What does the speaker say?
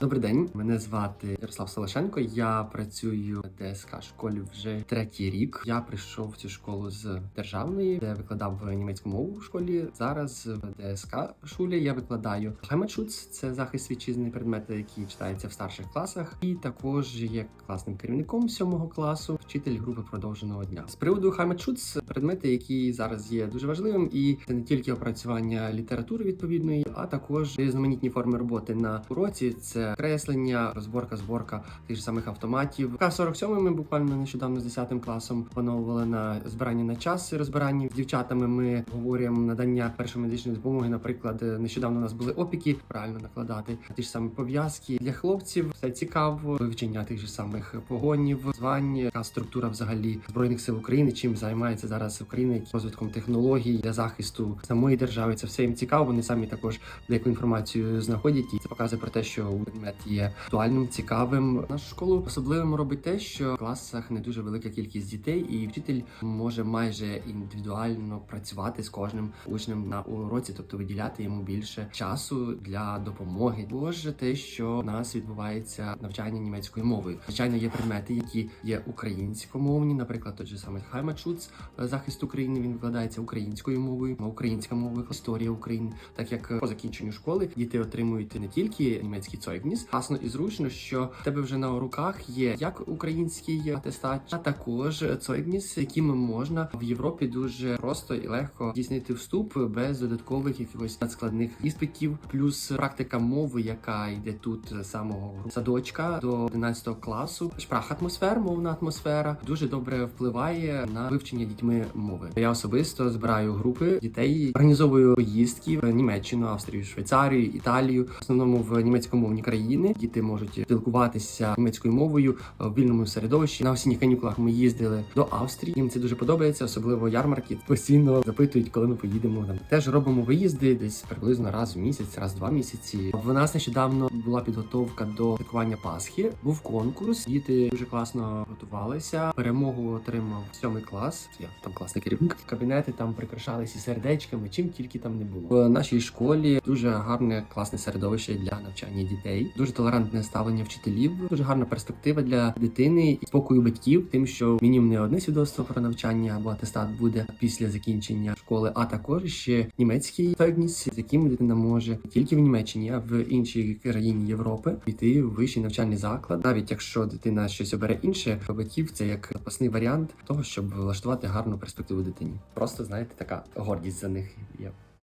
Добрий день, мене звати Ярослав Солошенко. Я працюю в ДСК школі вже третій рік. Я прийшов в цю школу з державної, де викладав німецьку мову в школі. Зараз в ДСК шулі я викладаю Heimatschutz, це захист вітчизни предмети, які читаються в старших класах, і також є класним керівником сьомого класу, вчитель групи продовженого дня. З приводу Heimatschutz, предмети, які зараз є дуже важливим, і це не тільки опрацювання літератури відповідної, а також різноманітні форми роботи на уроці. Це креслення, розборка, зборка тих ж самих автоматів. К-47 ми буквально нещодавно з 10 класом пановували на збирання на час і розбирання з дівчатами. Ми говоримо надання першої медичної допомоги. Наприклад, нещодавно у нас були опіки, правильно накладати ті ж самі пов'язки для хлопців. Все цікаво, вивчення тих же самих погонів, звань, яка структура взагалі збройних сил України, чим займається зараз Україна, розвитком технологій для захисту самої держави. Це все їм цікаво. Вони самі також деяку інформацію знаходять, і це показує про те, що предмет є актуальним, цікавим. Нашу школу особливим робить те, що в класах не дуже велика кількість дітей, і вчитель може майже індивідуально працювати з кожним учнем на уроці, тобто виділяти йому більше часу для допомоги. Боже, те, що у нас відбувається навчання німецькою мовою. Звичайно, є предмети, які є українськомовні, наприклад, той же самий Heimatschutz, захист України. Він викладається українською мовою, українська мова, історія України, так як по закінченню школи діти отримують не тільки німецький цойгніс, класно і зручно, що в тебе вже на руках є як український атестат, а також цойгніс, яким можна в Європі дуже просто і легко здійснити вступ без додаткових якихось надскладних іспитів, плюс практика мови, яка йде тут з самого садочка до 11 класу. Шпрах-атмосфер, мовна атмосфера дуже добре впливає на вивчення дітьми мови. Я особисто збираю групи дітей, організовую поїздки в Німеччину, Австрію, Швейцарію, Італію, в основному в німецькомовні країни. Діти можуть спілкуватися німецькою мовою в вільному середовищі. На осінніх канікулах ми їздили до Австрії. Їм це дуже подобається, особливо ярмарки. Постійно запитують, коли ми поїдемо. Там теж робимо виїзди десь приблизно раз в місяць, раз в два місяці. В нас нещодавно була підготовка до святкування Пасхи. Був конкурс. Діти дуже класно готувалися. Перемогу отримав сьомий клас. Я там класний керівник. Кабінети там прикрашалися сердечками, чим тільки там не було. В нашій школі дуже гарне класне середовище для навчання дітей. Дуже толерантне ставлення вчителів. Дуже гарна перспектива для дитини і спокою батьків, тим, що мінімум не одне свідоцтво про навчання або атестат буде після закінчення школи, а також ще німецький фегніс, з яким дитина може тільки в Німеччині, а в іншій країні Європи піти в вищий навчальний заклад, навіть якщо дитина щось обере інше, батьків це як запасний варіант того, щоб влаштувати гарну перспективу дитині. Просто знаєте, така гордість за них є.